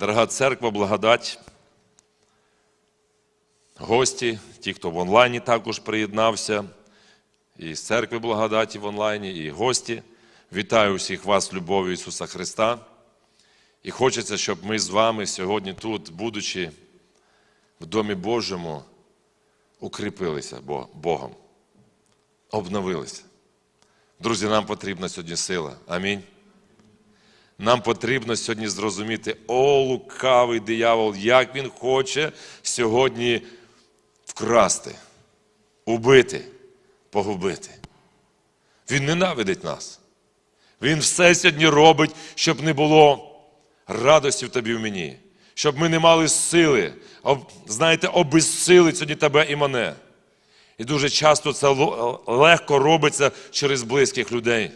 Дорога церква, благодать, гості, ті, хто в онлайні також приєднався, і з церкви благодаті в онлайні, і гості. Вітаю всіх вас, любов'ю Ісуса Христа. І хочеться, щоб ми з вами сьогодні тут, будучи в Домі Божому, укріпилися Богом, обновилися. Друзі, нам потрібна сьогодні сила. Амінь. Нам потрібно сьогодні зрозуміти, о, лукавий диявол, як він хоче сьогодні вкрасти, убити, погубити. Він ненавидить нас. Він все сьогодні робить, щоб не було радості в тобі в мені, щоб ми не мали сили, об- знаєте, обезсилить сьогодні тебе і мене. І дуже часто це легко робиться через близьких людей.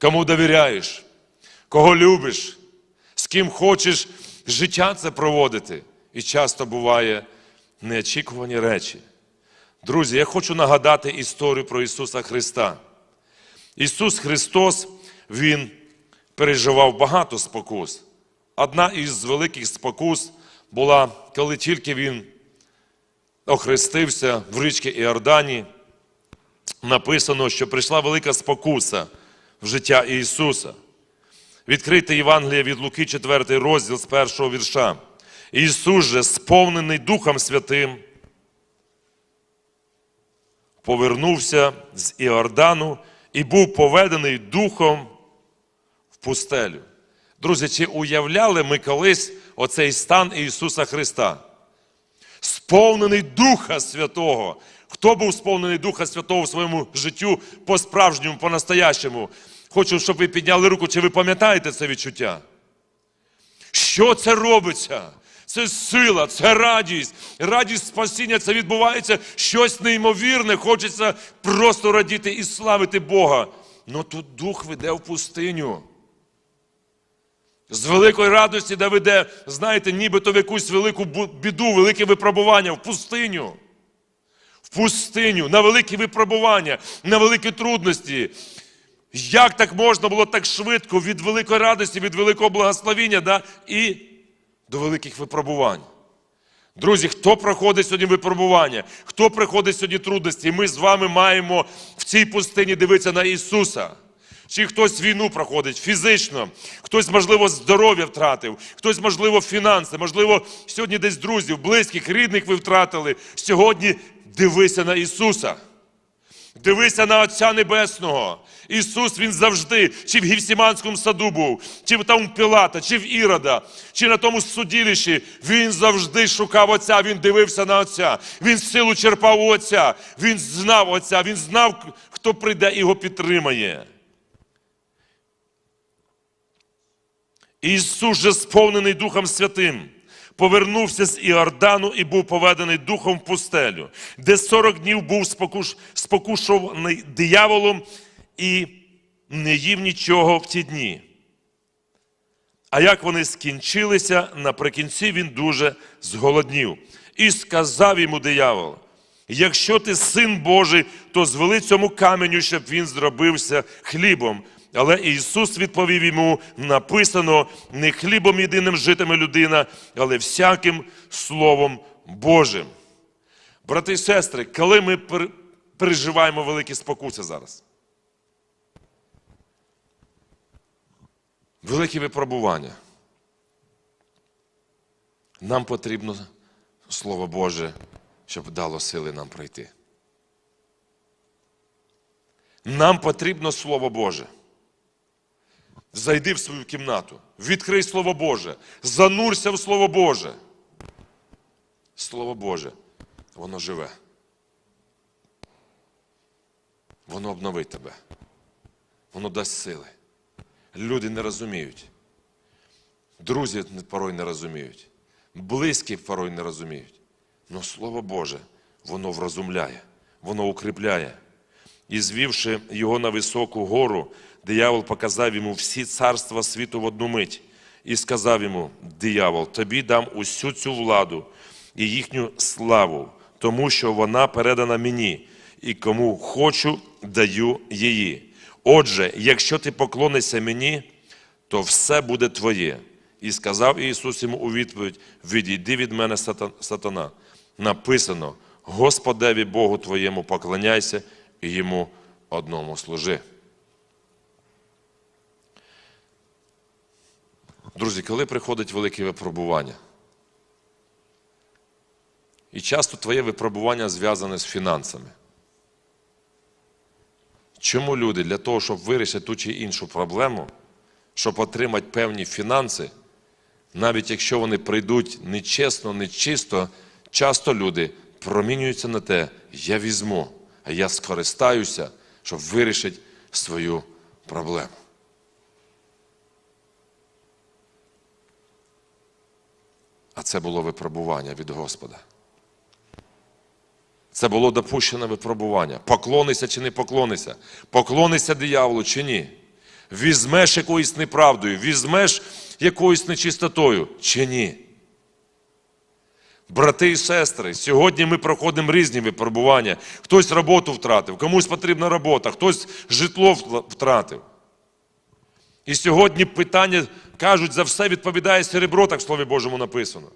Кому довіряєш, кого любиш, з ким хочеш життя це проводити. І часто буває неочікувані речі. Друзі, я хочу нагадати історію про Ісуса Христа. Ісус Христос, Він переживав багато спокус. Одна із великих спокус була, коли тільки Він охрестився в річці Іордані, написано, що прийшла велика спокуса в життя Ісуса. Відкрите Євангеліє від Луки, 4 розділ з першого вірша. Ісус же, сповнений Духом Святим, повернувся з Іордану і був поведений Духом в пустелю. Друзі, чи уявляли ми колись оцей стан Ісуса Христа? Сповнений Духа Святого. Хто був сповнений Духа Святого в своєму життю по-справжньому, по-настоящему? Хочу, щоб ви підняли руку, чи ви пам'ятаєте це відчуття? Що це робиться? Це сила, це радість. Радість спасіння це відбувається щось неймовірне. Хочеться просто радіти і славити Бога. Ну тут дух веде в пустиню. З великої радості, де веде, знаєте, нібито в якусь велику біду, велике випробування в пустиню. В пустиню, на великі випробування, на великі трудності. Як так можна було так швидко від великої радості, від великого благословіння, да? і до великих випробувань? Друзі, хто проходить сьогодні випробування, хто проходить сьогодні трудності, ми з вами маємо в цій пустині дивитися на Ісуса. Чи хтось війну проходить фізично, хтось, можливо, здоров'я втратив, хтось, можливо, фінанси, можливо, сьогодні десь друзів, близьких, рідних ви втратили. Сьогодні дивися на Ісуса. Дивися на Отця Небесного. Ісус Він завжди, чи в Гівсіманському саду був, чи там у Пілата, чи в Ірода, чи на тому судилищі. Він завжди шукав Отця, Він дивився на Отця. Він силу черпав Отця. Він знав Отця, Він знав, хто прийде і його підтримає. Ісус же сповнений Духом Святим, повернувся з Іордану і був поведений Духом в пустелю, де 40 днів був спокуш... спокушований дияволом і не їв нічого в ті дні. А як вони скінчилися, наприкінці він дуже зголоднів. І сказав йому диявол: якщо ти син Божий, то звели цьому каменю, щоб він зробився хлібом. Але Ісус відповів йому: написано: не хлібом єдиним житиме людина, але всяким Словом Божим. Брати і сестри, коли ми переживаємо великі спокуси зараз, великі випробування, нам потрібно Слово Боже, щоб дало сили нам пройти. Нам потрібно Слово Боже. Зайди в свою кімнату, відкрий Слово Боже, занурся в Слово Боже. Слово Боже, воно живе. Воно обновить тебе. Воно дасть сили. Люди не розуміють. Друзі порой не розуміють. Близькі порой не розуміють. Но Слово Боже, воно врозумляє, воно укріпляє. І звівши його на високу гору, диявол показав йому всі царства світу в одну мить. І сказав йому: диявол, тобі дам усю цю владу і їхню славу, тому що вона передана мені, і кому хочу, даю її. Отже, якщо ти поклонишся мені, то все буде твоє. І сказав Ісус йому у відповідь: Відійди від мене, сатана. Написано: Господеві Богу твоєму поклоняйся і йому одному служи. Друзі, коли приходить велике випробування, і часто твоє випробування зв'язане з фінансами. Чому люди для того, щоб вирішити ту чи іншу проблему, щоб отримати певні фінанси, навіть якщо вони прийдуть нечесно, нечисто, часто люди промінюються на те, я візьму, а я скористаюся, щоб вирішити свою проблему. А це було випробування від Господа. Це було допущене випробування. Поклонися чи не поклонися, поклонися дияволу чи ні. Візьмеш якоюсь неправдою, візьмеш якоюсь нечистотою чи ні. Брати і сестри, сьогодні ми проходимо різні випробування. Хтось роботу втратив, комусь потрібна робота, хтось житло втратив. І сьогодні питання, кажуть, за все відповідає серебро, так в Слові Божому написано.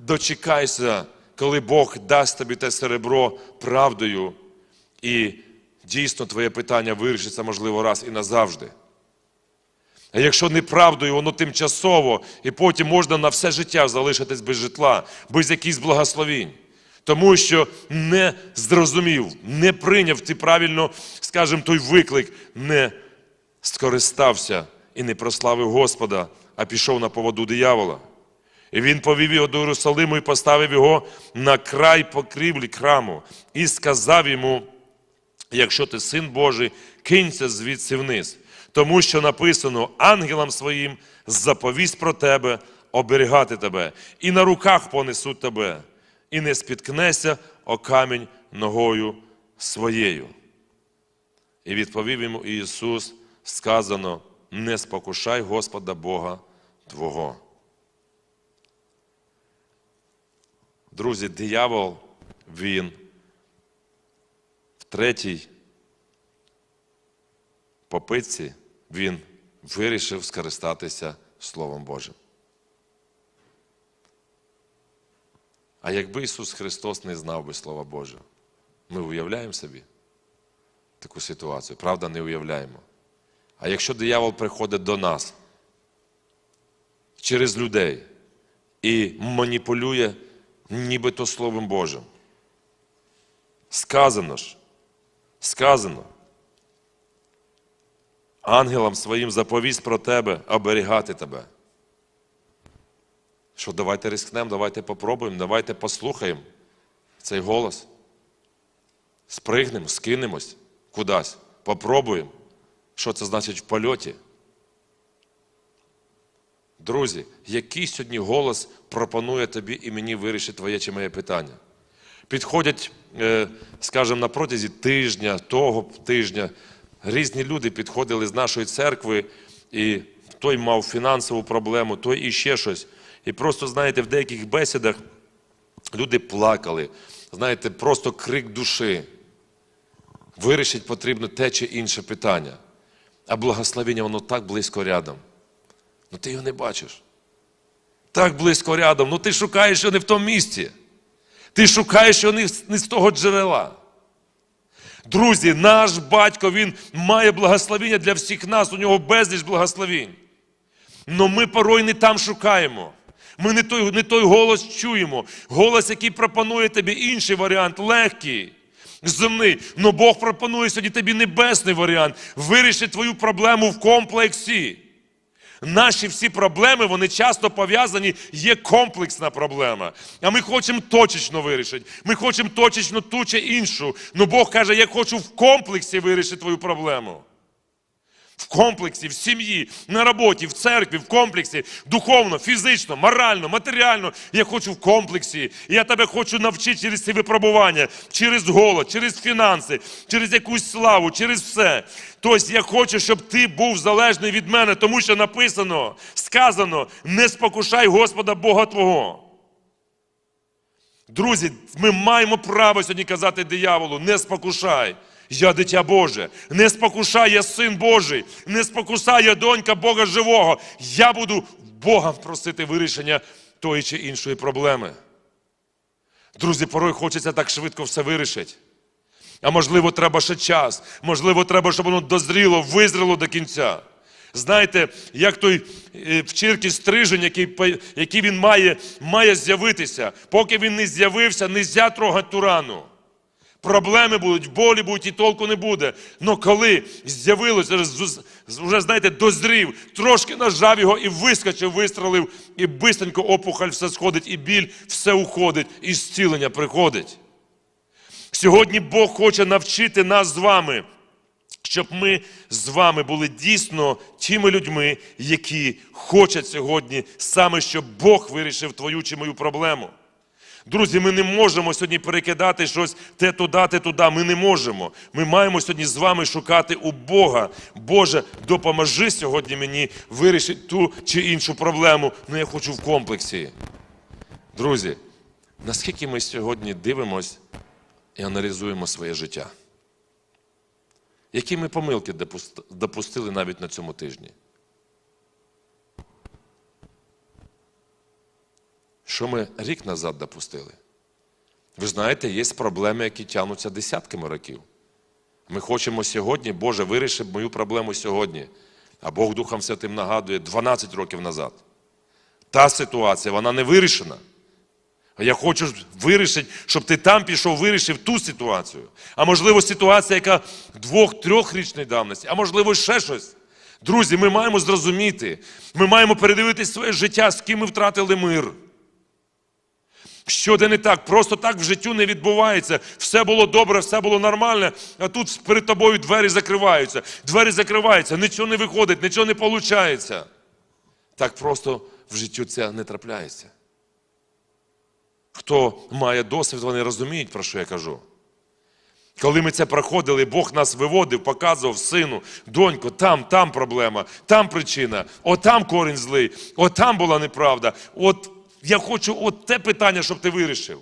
Дочекайся, коли Бог дасть тобі те серебро правдою, і дійсно твоє питання вирішиться, можливо, раз і назавжди. А якщо неправдою, воно тимчасово, і потім можна на все життя залишитись без житла, без якихось благословінь. Тому що не зрозумів, не прийняв ти правильно, скажімо, той виклик, не скористався і не прославив Господа, а пішов на поводу диявола. І він повів його до Єрусалиму і поставив його на край покрівлі храму і сказав йому, якщо ти син Божий, кинься звідси вниз. Тому що написано ангелам своїм заповість про тебе, оберігати тебе, і на руках понесуть тебе, і не спіткнеся о камінь ногою своєю. І відповів йому Ісус, сказано: не спокушай Господа Бога Твого. Друзі, диявол, він в третій попитці він вирішив скористатися Словом Божим. А якби Ісус Христос не знав би Слова Божого, ми уявляємо собі таку ситуацію, правда, не уявляємо. А якщо диявол приходить до нас через людей і маніпулює нібито Словом Божим, сказано ж, сказано, ангелам своїм заповість про тебе, оберігати тебе. Що давайте рискнемо, давайте попробуємо, давайте послухаємо цей голос. Спригнемо, скинемось кудись, попробуємо. Що це значить в польоті? Друзі, який сьогодні голос пропонує тобі і мені вирішити твоє чи моє питання? Підходять, е, скажімо, на протязі тижня, того тижня, різні люди підходили з нашої церкви, і той мав фінансову проблему, той і ще щось. І просто, знаєте, в деяких бесідах люди плакали, знаєте, просто крик душі. Вирішити потрібно те чи інше питання. А благословення, воно так близько рядом. Ну ти його не бачиш. Так близько рядом. Ну ти шукаєш його не в тому місці. Ти шукаєш його не з- того джерела. Друзі, наш батько, він має благословення для всіх нас, у нього безліч благословень. Но ми порой не там шукаємо. Ми не той, не той голос чуємо. Голос, який пропонує тобі інший варіант, легкий, земний. Но Бог пропонує сьогодні тобі небесний варіант. Вирішити твою проблему в комплексі. Наші всі проблеми, вони часто пов'язані, є комплексна проблема. А ми хочемо точечно вирішити. Ми хочемо точечно ту чи іншу. Ну Бог каже, я хочу в комплексі вирішити твою проблему. В комплексі, в сім'ї, на роботі, в церкві, в комплексі, духовно, фізично, морально, матеріально. Я хочу в комплексі. Я тебе хочу навчити через ці випробування, через голод, через фінанси, через якусь славу, через все. Тобто я хочу, щоб ти був залежний від мене, тому що написано, сказано: не спокушай Господа Бога Твого. Друзі, ми маємо право сьогодні казати дияволу, не спокушай. Я дитя Боже, не спокушає син Божий, не спокусає донька Бога живого. Я буду Бога просити вирішення тої чи іншої проблеми. Друзі, порой хочеться так швидко все вирішити. А можливо, треба ще час. Можливо, треба, щоб воно дозріло, визріло до кінця. Знаєте, як той е, стрижень, який, який він має, має з'явитися. Поки він не з'явився, не можна трогати ту рану. Проблеми будуть, болі будуть і толку не буде. Но коли з'явилося, вже, знаєте, дозрів, трошки нажав його і вискочив, вистрелив, і бистренько опухоль все сходить, і біль все уходить, і зцілення приходить. Сьогодні Бог хоче навчити нас з вами, щоб ми з вами були дійсно тими людьми, які хочуть сьогодні саме, щоб Бог вирішив твою чи мою проблему. Друзі, ми не можемо сьогодні перекидати щось те туди, те туди. Ми не можемо. Ми маємо сьогодні з вами шукати у Бога. Боже, допоможи сьогодні мені вирішити ту чи іншу проблему. Ну я хочу в комплексі. Друзі, наскільки ми сьогодні дивимось і аналізуємо своє життя? Які ми помилки допустили навіть на цьому тижні? Що ми рік назад допустили? Ви знаєте, є проблеми, які тягнуться десятками років. Ми хочемо сьогодні, Боже, виріши мою проблему сьогодні. А Бог Духом Святим нагадує 12 років назад. Та ситуація, вона не вирішена. А я хочу вирішити, щоб ти там пішов, вирішив ту ситуацію. А можливо, ситуація, яка двох-трьохрічної давності, а можливо, ще щось. Друзі, ми маємо зрозуміти, ми маємо передивитись своє життя, з ким ми втратили мир. Що де не так, просто так в життю не відбувається. Все було добре, все було нормально, а тут перед тобою двері закриваються. Двері закриваються, нічого не виходить, нічого не виходить. Так просто в життю це не трапляється. Хто має досвід, вони розуміють, про що я кажу. Коли ми це проходили, Бог нас виводив, показував сину, донько, там, там проблема, там причина, отам корінь злий, отам була неправда. От я хочу от те питання, щоб ти вирішив.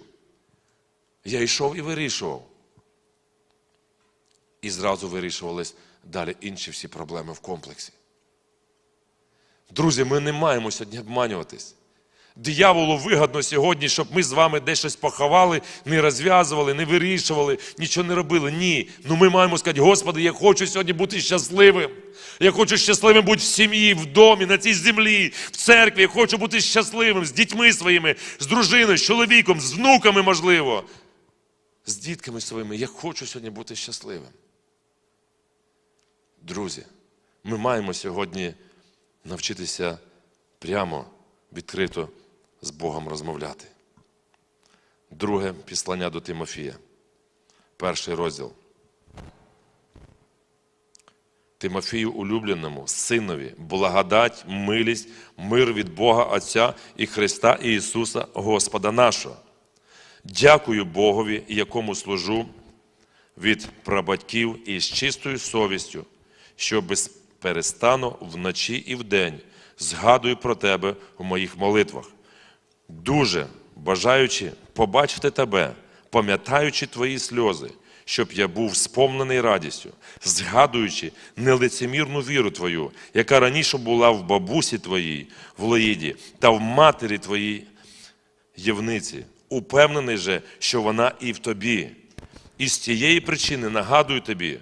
Я йшов і вирішував. І зразу вирішувались далі інші всі проблеми в комплексі. Друзі, ми не маємо сьогодні обманюватись. Дияволу вигодно сьогодні, щоб ми з вами десь щось поховали, не розв'язували, не вирішували, нічого не робили. Ні. Ну ми маємо сказати, Господи, я хочу сьогодні бути щасливим. Я хочу щасливим бути в сім'ї, в домі, на цій землі, в церкві. Я хочу бути щасливим з дітьми своїми, з дружиною, з чоловіком, з внуками, можливо, з дітками своїми. Я хочу сьогодні бути щасливим. Друзі, ми маємо сьогодні навчитися прямо, відкрито з Богом розмовляти. Друге післання до Тимофія, перший розділ. Тимофію улюбленому, синові, благодать, милість, мир від Бога Отця і Христа і Ісуса Господа нашого. Дякую Богові, якому служу від прабатьків і з чистою совістю, що без перестану вночі і вдень згадую про тебе у моїх молитвах. Дуже бажаючи побачити тебе, пам'ятаючи твої сльози, щоб я був сповнений радістю, згадуючи нелицемірну віру твою, яка раніше була в бабусі твоїй, в Лоїді, та в матері твоїй Євниці, упевнений же, що вона і в тобі. І з тієї причини нагадую тобі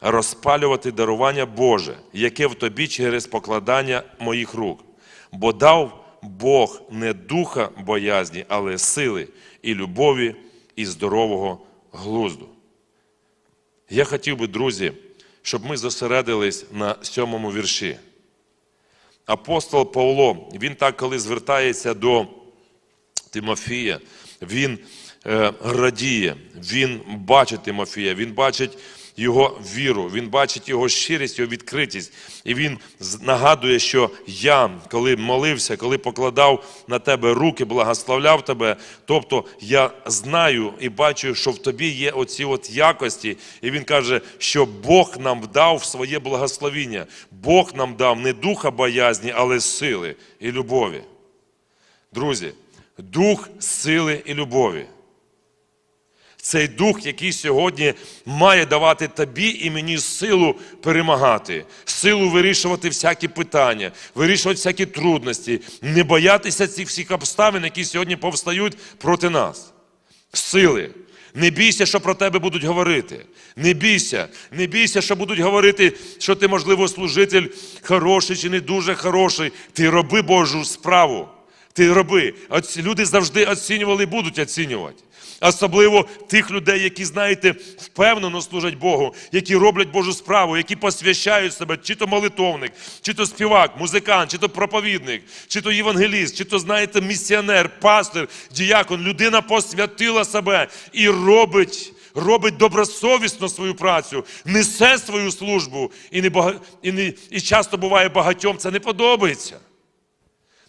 розпалювати дарування Боже, яке в тобі через покладання моїх рук. Бо дав Бог не духа боязні, але сили і любові, і здорового глузду. Я хотів би, друзі, щоб ми зосередились на сьомому вірші. Апостол Павло, він так, коли звертається до Тимофія, він е, радіє, він бачить Тимофія, він бачить його віру, він бачить його щирість, його відкритість. І він нагадує, що я, коли молився, коли покладав на тебе руки, благословляв тебе, тобто я знаю і бачу, що в тобі є оці от якості. І він каже, що Бог нам дав своє благословіння. Бог нам дав не духа боязні, але сили і любові. Друзі, дух сили і любові. Цей дух, який сьогодні має давати тобі і мені силу перемагати, силу вирішувати всякі питання, вирішувати всякі трудності, не боятися цих всіх обставин, які сьогодні повстають проти нас. Сили. Не бійся, що про тебе будуть говорити. Не бійся, не бійся, що будуть говорити, що ти, можливо, служитель хороший чи не дуже хороший. Ти роби Божу справу. Ти роби. Люди завжди оцінювали і будуть оцінювати. Особливо тих людей, які, знаєте, впевнено служать Богу, які роблять Божу справу, які посвящають себе, чи то молитовник, чи то співак, музикант, чи то проповідник, чи то євангеліст, чи то, знаєте, місіонер, пастир, діякон. Людина посвятила себе і робить. Робить добросовісно свою працю, несе свою службу, і, не бага... і, не... і часто буває багатьом це не подобається.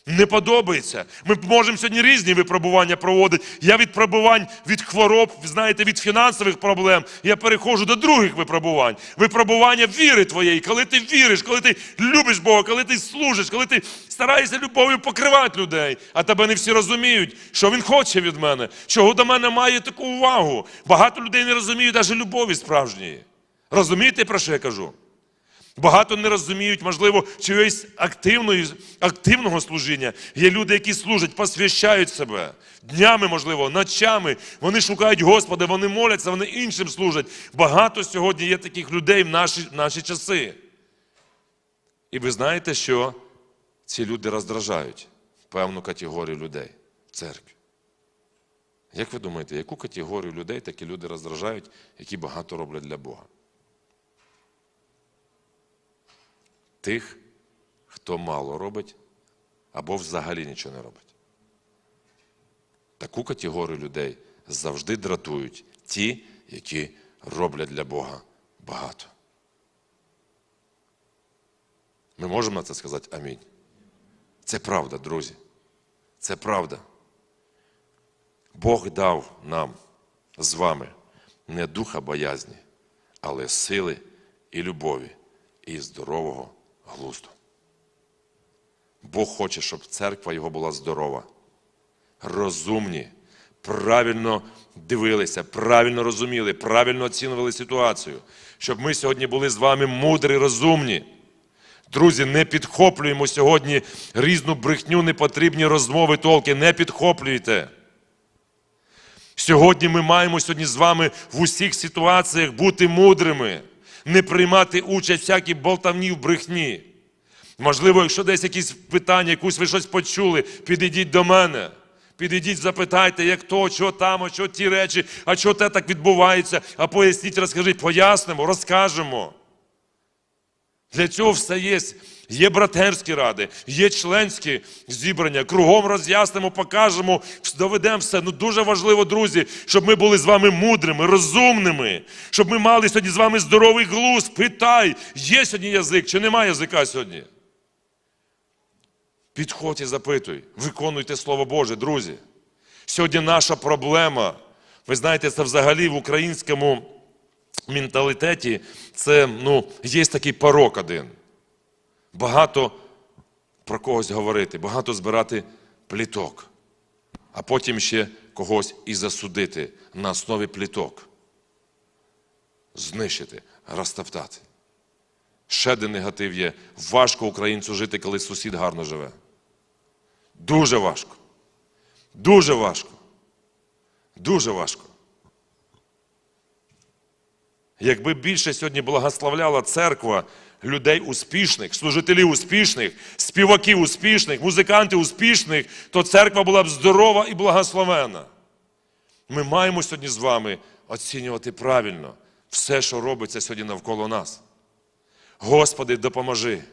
Не подобається. Ми можемо сьогодні різні випробування проводити. Я від пробувань від хвороб, знаєте, від фінансових проблем. Я переходжу до других випробувань. Випробування віри твоєї, коли ти віриш, коли ти любиш Бога, коли ти служиш, коли ти стараєшся любов'ю покривати людей, а тебе не всі розуміють, що він хоче від мене, чого до мене має таку увагу. Багато людей не розуміють навіть любові справжньої. Розумієте, про що я кажу? Багато не розуміють, можливо, чогось активної, активного служіння. Є люди, які служать, посвящають себе днями, можливо, ночами. Вони шукають Господа, вони моляться, вони іншим служать. Багато сьогодні є таких людей в наші, наші часи. І ви знаєте, що ці люди роздражають певну категорію людей в церкві. Як ви думаєте, яку категорію людей такі люди роздражають, які багато роблять для Бога? Тих, хто мало робить або взагалі нічого не робить. Таку категорію людей завжди дратують ті, які роблять для Бога багато. Ми можемо на це сказати амінь. Це правда, друзі. Це правда. Бог дав нам з вами не духа боязні, але сили і любові, і здорового глузду. Бог хоче, щоб церква його була здорова, розумні, правильно дивилися, правильно розуміли, правильно оцінювали ситуацію, щоб ми сьогодні були з вами мудрі, розумні. Друзі, не підхоплюємо сьогодні різну брехню, непотрібні розмови, толки, не підхоплюйте. Сьогодні ми маємо сьогодні з вами в усіх ситуаціях бути мудрими, не приймати участь всякій болтавні в брехні. Можливо, якщо десь якісь питання, якусь ви щось почули, підійдіть до мене. Підійдіть, запитайте, як то, що там, а що ті речі, а що те так відбувається, а поясніть, розкажіть, пояснимо, розкажемо. Для цього все є. Є братерські ради, є членські зібрання. Кругом роз'яснимо, покажемо, доведемо все. Ну дуже важливо, друзі, щоб ми були з вами мудрими, розумними, щоб ми мали сьогодні з вами здоровий глузд. Питай, є сьогодні язик чи немає язика сьогодні? Підходь і запитуй, виконуйте Слово Боже, друзі. Сьогодні наша проблема, ви знаєте, це взагалі в українському менталітеті це ну, є такий порок один. Багато про когось говорити, багато збирати пліток, а потім ще когось і засудити на основі пліток. Знищити, розтоптати. Ще один негатив є. Важко українцю жити, коли сусід гарно живе. Дуже важко. Дуже важко. Дуже важко. Якби більше сьогодні благословляла церква людей успішних, служителів успішних, співаків успішних, музикантів успішних, то церква була б здорова і благословена. Ми маємо сьогодні з вами оцінювати правильно все, що робиться сьогодні навколо нас. Господи, допоможи.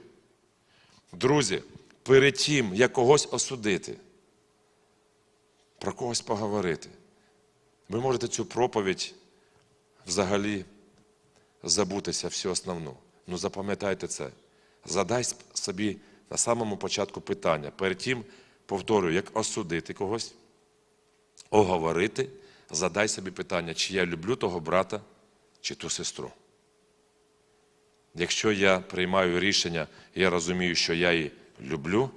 Друзі, перед тим, як когось осудити, про когось поговорити, ви можете цю проповідь взагалі забутися всю основну. Ну запам'ятайте це. Задай собі на самому початку питання. Перед тим, повторюю, як осудити когось, оговорити, задай собі питання, чи я люблю того брата, чи ту сестру. Якщо я приймаю рішення, я розумію, що я її люблю,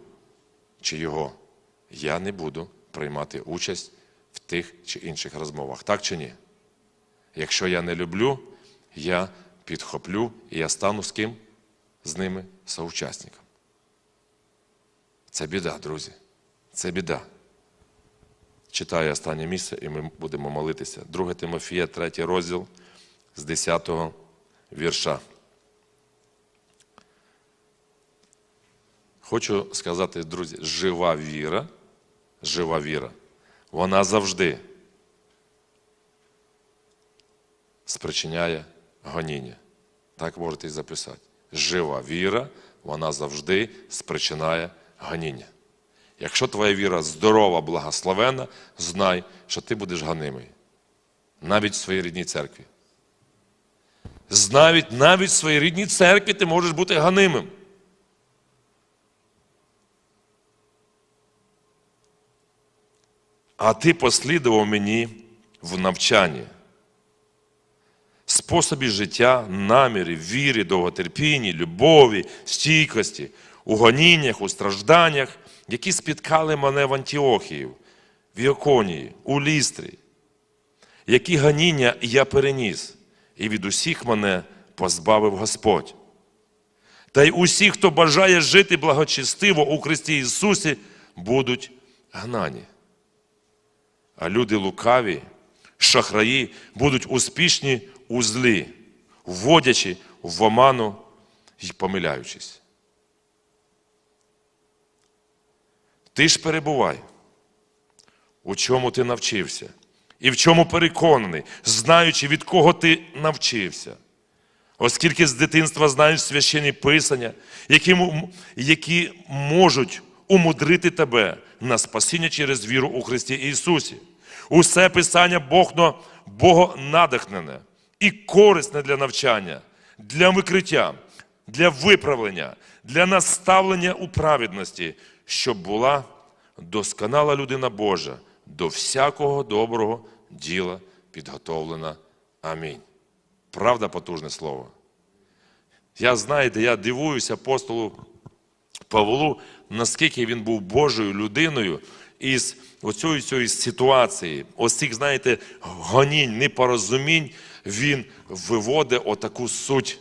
чи його, я не буду приймати участь в тих чи інших розмовах. Так чи ні? Якщо я не люблю, я підхоплю і я стану з ким? З ними соучасником. Це біда, друзі. Це біда. Читаю останнє місце, і ми будемо молитися. 2 Тимофія, 3 розділ з 10 вірша. Хочу сказати, друзі, жива віра, жива віра, вона завжди спричиняє гоніння. Так можете і записати. Жива віра, вона завжди спричиняє гоніння. Якщо твоя віра здорова, благословена, знай, що ти будеш гонимий. Навіть в своїй рідній церкві. Навіть, навіть в своїй рідній церкві ти можеш бути гонимим. А ти послідував мені в навчанні, способі життя, намірі, вірі, довготерпінні, любові, стійкості, у гоніннях, у стражданнях, які спіткали мене в Антіохії, в Іоконії, у Лістрі. Які гоніння я переніс, і від усіх мене позбавив Господь. Та й усі, хто бажає жити благочестиво у Христі Ісусі, будуть гнані. А люди лукаві, шахраї будуть успішні у злі, вводячи в оману і помиляючись. Ти ж перебувай, у чому ти навчився, і в чому переконаний, знаючи, від кого ти навчився. Оскільки з дитинства знаєш священні писання, які, які можуть умудрити тебе на спасіння через віру у Христі Ісусі. Усе писання Богно, богонадихнене і корисне для навчання, для викриття, для виправлення, для наставлення у праведності, щоб була досконала людина Божа до всякого доброго діла підготовлена. Амінь. Правда, потужне слово. Я, знаєте, я дивуюся апостолу Павлу, наскільки він був Божою людиною із оцієї цієї ситуації, ось цих, знаєте, гонінь, непорозумінь, він виводить отаку суть.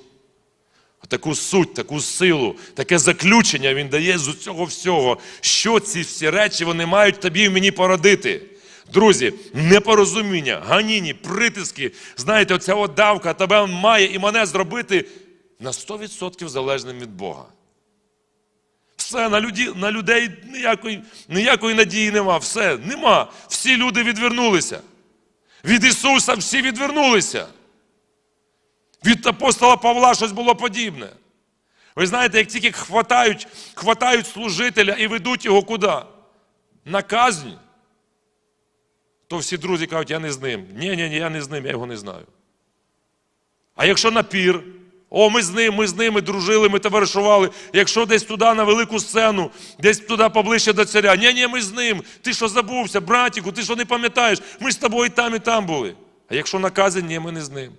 Таку суть, таку силу, таке заключення він дає з цього всього, що ці всі речі вони мають тобі і мені породити. Друзі, непорозуміння, ганіні, притиски, знаєте, оця давка тебе має і мене зробити на 100% залежним від Бога. Все, на, люді, на людей ніякої, ніякої надії нема, все, нема. Всі люди відвернулися. Від Ісуса всі відвернулися. Від апостола Павла щось було подібне. Ви знаєте, як тільки хватають, хватають служителя і ведуть його куди? На казнь. То всі друзі кажуть, я не з ним. Ні, ні, ні, я не з ним, я його не знаю. А якщо на пір, о, ми з ним, ми з ними дружили, ми товаришували. Якщо десь туди на велику сцену, десь туди поближче до царя, ні, ні, ми з ним. Ти що забувся, братіку, ти що не пам'ятаєш? Ми з тобою і там, і там були. А якщо на казнь, ні, ми не з ним.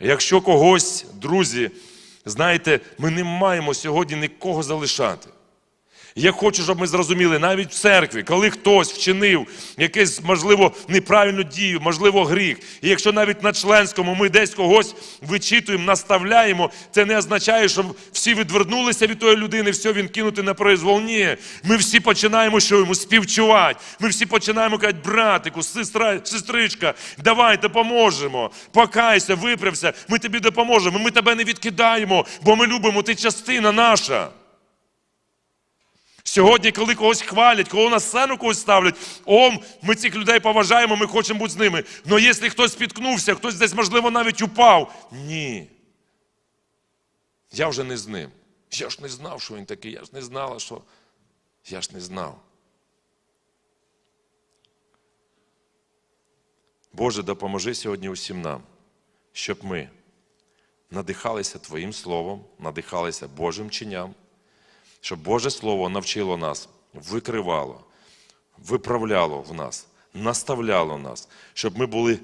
Якщо когось, друзі, знаєте, ми не маємо сьогодні нікого залишати. Я хочу, щоб ми зрозуміли, навіть в церкві, коли хтось вчинив якесь, можливо, неправильну дію, можливо, гріх. І якщо навіть на членському ми десь когось вичитуємо, наставляємо, це не означає, що всі відвернулися від тої людини, все він кинути на произвол. Ні. Ми всі починаємо що йому співчувати. Ми всі починаємо казати, братику, сестра, сестричка, давай допоможемо. Покайся, виправся, ми тобі допоможемо. Ми тебе не відкидаємо, бо ми любимо, ти частина наша. Сьогодні, коли когось хвалять, коли на сцену когось ставлять, о, ми цих людей поважаємо, ми хочемо бути з ними. Але якщо хтось спіткнувся, хтось десь, можливо, навіть упав. Ні. Я вже не з ним. Я ж не знав, що він такий, я ж не знала, що. Я ж не знав. Боже, допоможи сьогодні усім нам, щоб ми надихалися Твоїм Словом, надихалися Божим чинням щоб Боже Слово навчило нас, викривало, виправляло в нас, наставляло нас, щоб ми були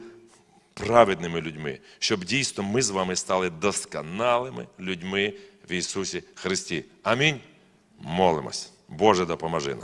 праведними людьми, щоб дійсно ми з вами стали досконалими людьми в Ісусі Христі. Амінь. Молимось. Боже, допоможи нам.